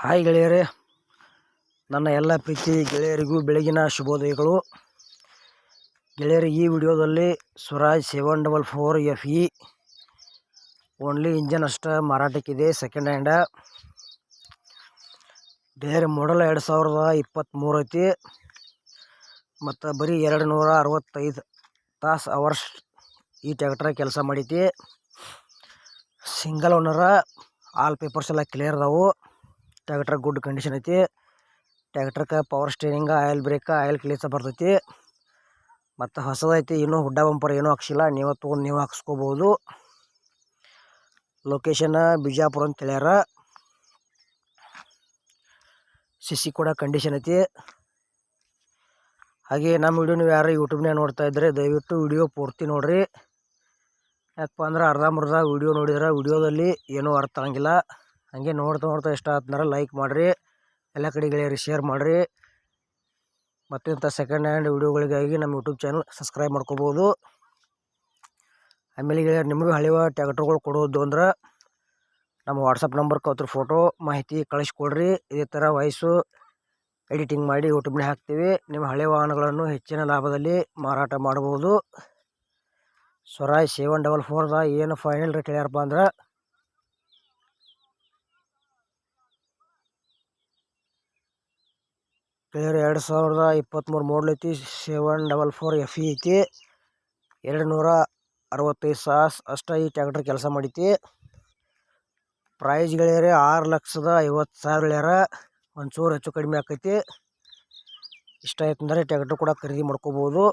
Hi ಗೆಳೆಯರೇ. ನನ್ನ ಎಲ್ಲ ಪ್ರೀತಿ ಗೆಳೆಯರಿಗೂ ಬೆಳಗಿನ ಶುಭೋದಯಗಳು. ಗೆಳೆಯರು, ಈ ವಿಡಿಯೋದಲ್ಲಿ Swaraj seven double four F E only engine ಅಷ್ಟೇ ಮಾರಾಟಕ್ಕಿದೆ ಸೆಕೆಂಡ್ ಹ್ಯಾಂಡ ಬೇರೆ ಮಾಡಲ್ ಎರಡು ಸಾವಿರದ ಇಪ್ಪತ್ತ್ಮೂರು ಐತಿ. ಮತ್ತು ಬರೀ ಎರಡು ನೂರ ಅರವತ್ತೈದು ತಾಸು ಅವರ್ಸ್ ಈ ಟ್ಯಾಕ್ಟ್ರ ಕೆಲಸ ಮಾಡೈತಿ. ಸಿಂಗಲ್ ಓನರ ಆಲ್ ಪೇಪರ್ಸ್ ಎಲ್ಲ ಕ್ಲಿಯರ್ ಅದಾವು. ಟ್ಯಾಕ್ಟ್ರ ಗುಡ್ ಕಂಡೀಷನ್ ಐತಿ. ಟ್ಯಾಕ್ಟ್ರಕ್ಕೆ power steering oil brake oil ಕ್ಲೀಸ ಬರ್ತೈತಿ. ಮತ್ತು ಹೊಸದೈತಿ ಇನ್ನೂ ಹುಡ್ಡ ಬಂಪರ್, ಏನೂ ಹಾಕ್ಸಿಲ್ಲ. ನೀವು ತೊಗೊಂಡು ನೀವು ಹಾಕ್ಸ್ಕೋಬೋದು. ಲೊಕೇಶನ್ ಬಿಜಾಪುರ ಅಂತ ಹೇಳ್ಯಾರ. ಸಿ ಕೂಡ ಕಂಡೀಷನ್ ಐತಿ. ಹಾಗೆ ನಮ್ಮ ವಿಡಿಯೋ ನೀವು ಯಾರು ಯೂಟ್ಯೂಬ್ನಾಗ ನೋಡ್ತಾ ಇದ್ದರೆ ದಯವಿಟ್ಟು ವಿಡಿಯೋ ಪೂರ್ತಿ ನೋಡಿರಿ. ಯಾಕಪ್ಪ ಅಂದ್ರೆ ಅರ್ಧಂಬರ್ಧ ವಿಡಿಯೋ ನೋಡಿದ್ರೆ ವಿಡಿಯೋದಲ್ಲಿ ಏನೂ ಅರ್ಥ ಆಗಂಗಿಲ್ಲ. ಹಾಗೆ ನೋಡ್ತಾ ನೋಡ್ತಾ ಇಷ್ಟ ಆತಂದ್ರೆ ಲೈಕ್ ಮಾಡಿರಿ, ಎಲ್ಲ ಕಡೆ ಗೆಳೆಯರಿಗೆ ಶೇರ್ ಮಾಡಿರಿ. ಮತ್ತು ಇಂಥ ಸೆಕೆಂಡ್ ಹ್ಯಾಂಡ್ ವಿಡಿಯೋಗಳಿಗಾಗಿ ನಮ್ಮ ಯೂಟ್ಯೂಬ್ ಚಾನಲ್ ಸಬ್ಸ್ಕ್ರೈಬ್ ಮಾಡ್ಕೋಬೋದು. ಆಮೇಲೆ ಗೆಳೆಯರು ನಿಮಗೂ ಹಳೆಯ ಟ್ಯಾಕ್ಟರ್ಗಳು ಕೊಡೋದು ಅಂದ್ರೆ ನಮ್ಮ ವಾಟ್ಸಪ್ ನಂಬರ್ ಅದ್ರ ಫೋಟೋ ಮಾಹಿತಿ ಕಳಿಸ್ಕೊಡ್ರಿ. ಇದೇ ಥರ ವಾಯ್ಸು ಎಡಿಟಿಂಗ್ ಮಾಡಿ ಯೂಟ್ಯೂಬ್ನ ಹಾಕ್ತೀವಿ. ನಿಮ್ಮ ಹಳೆ ವಾಹನಗಳನ್ನು ಹೆಚ್ಚಿನ ಲಾಭದಲ್ಲಿ ಮಾರಾಟ ಮಾಡ್ಬೋದು. ಸ್ವರಾಜ್ ಸೆವೆನ್ ಡಬಲ್ ಫೋರ್ದ ಏನು ಫೈನಲ್ ರೇಟ್ ಹೇಳ್ಯಾರಪ್ಪ ಅಂದ್ರೆ ಕ್ಲಿಯರ್ ಎರಡು ಸಾವಿರದ ಇಪ್ಪತ್ತ್ಮೂರು ಮಾಡಲ್ ಐತಿ. Seven double four F E ಐತಿ. ಎರಡು ನೂರ ಅರವತ್ತೈದು ಸಾಸ್ ಅಷ್ಟ ಈ ಟ್ಯಾಕ್ಟ್ರ್ ಕೆಲಸ ಮಾಡೈತಿ. ಪ್ರೈಸ್ ಗೆಳೆಯರೆ ಆರು ಲಕ್ಷದ ಐವತ್ತು ಸಾವಿರ ಹೇಳ್ಯಾರ ಒಂಚೂರು ಹೆಚ್ಚು ಕಡಿಮೆ ಆಕೈತಿ. ಇಷ್ಟ ಆಯ್ತು ಟ್ಯಾಕ್ಟ್ರ್ ಕೂಡ ಖರೀದಿ ಮಾಡ್ಕೋಬೋದು.